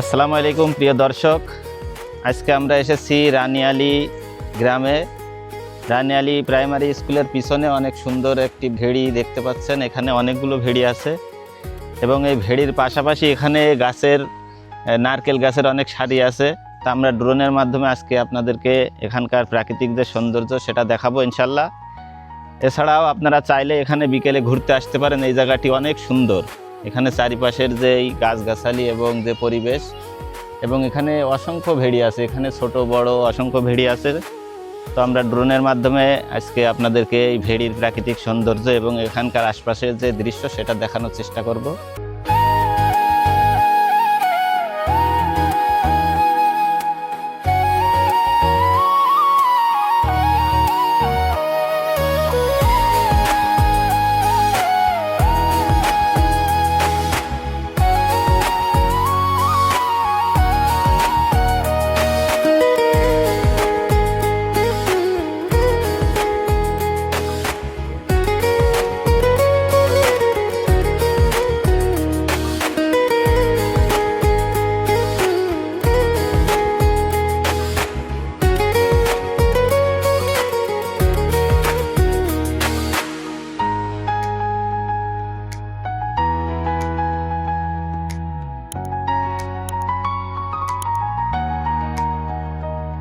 আসসালামু আলাইকুম, প্রিয় দর্শক। আজকে আমরা এসেছি রানিয়ালি গ্রামে। রানিয়ালি প্রাইমারি স্কুলের পিছনে অনেক সুন্দর একটি ভেড়ি দেখতে পাচ্ছেন। এখানে অনেকগুলো ভেড়ি আছে এবং এই ভেড়ির পাশাপাশি এখানে গাছের নারকেল গাছের অনেক সারি আছে। তা আমরা ড্রোনের মাধ্যমে আজকে আপনাদেরকে এখানকার প্রাকৃতিক যে সৌন্দর্য সেটা দেখাবো ইনশাল্লাহ। এছাড়াও আপনারা চাইলে এখানে বিকেলে ঘুরতে আসতে পারেন। এই জায়গাটি অনেক সুন্দর। এখানে চারিপাশের যে এই গাছগাছালি এবং যে পরিবেশ, এবং এখানে অসংখ্য ভেড়ি আছে, এখানে ছোট, বড় অসংখ্য ভেড়ি আছে। তো আমরা ড্রোনের মাধ্যমে আজকে আপনাদেরকে এই ভেড়ির প্রাকৃতিক সৌন্দর্য এবং এখানকার আশপাশের যে দৃশ্য সেটা দেখানোর চেষ্টা করব।